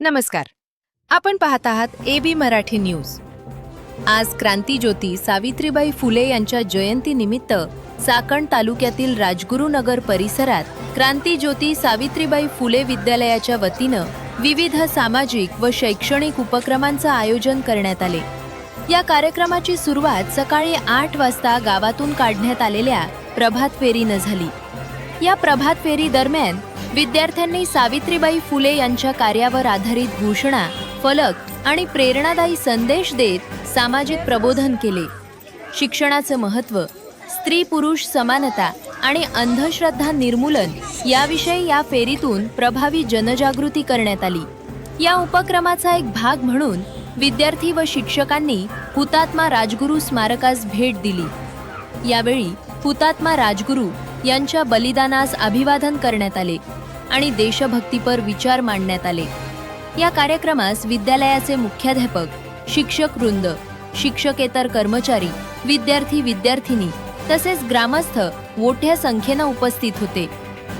नमस्कार. आपण पाहत आहात ए बी मराठी न्यूज. आज क्रांतीज्योती सावित्रीबाई फुले यांच्या जयंतीनिमित्त चाकण तालुक्यातील राजगुरुनगर परिसरात क्रांतीज्योती सावित्रीबाई फुले विद्यालयाच्या वतीनं विविध सामाजिक व शैक्षणिक उपक्रमांचं आयोजन करण्यात आले. या कार्यक्रमाची सुरुवात सकाळी आठ वाजता गावातून काढण्यात आलेल्या प्रभात फेरीनं झाली. या प्रभात फेरी दरम्यान विद्यार्थ्यांनी सावित्रीबाई फुले यांच्या कार्यावर आधारित घोषणा फलक आणि प्रेरणादायी संदेश देत सामाजिक प्रबोधन केले. शिक्षणाचं महत्त्व स्त्री पुरुष समानता आणि अंधश्रद्धा निर्मूलन याविषयी या फेरीतून प्रभावी जनजागृती करण्यात आली. या उपक्रमाचा एक भाग म्हणून विद्यार्थी व शिक्षकांनी हुतात्मा राजगुरू स्मारकास भेट दिली. यावेळी हुतात्मा राजगुरू यांच्या बलिदानास अभिवादन करण्यात आले आणि देशभक्तीपर विचार मांडण्यात आले. या कार्यक्रमास विद्यालयाचे मुख्याध्यापक शिक्षक वृंद शिक्षकेतर कर्मचारी विद्यार्थी विद्यार्थिनी तसेच ग्रामस्थ मोठ्या संख्येनं उपस्थित होते.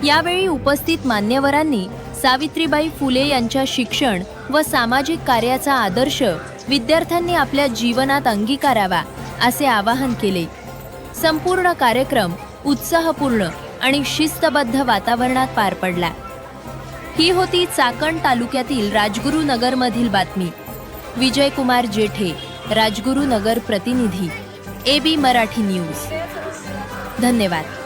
यावेळी उपस्थित मान्यवरांनी सावित्रीबाई फुले यांच्या शिक्षण व सामाजिक कार्याचा आदर्श विद्यार्थ्यांनी आपल्या जीवनात अंगीकारावा असे आवाहन केले. संपूर्ण कार्यक्रम उत्साहपूर्ण आणि शिस्तबद्ध वातावरणात पार पडला. ही होती चाकण तालुक्यातील राजगुरुनगरमधील बातमी. विजयकुमार जेठे राजगुरुनगर प्रतिनिधी ए बी मराठी न्यूज. धन्यवाद.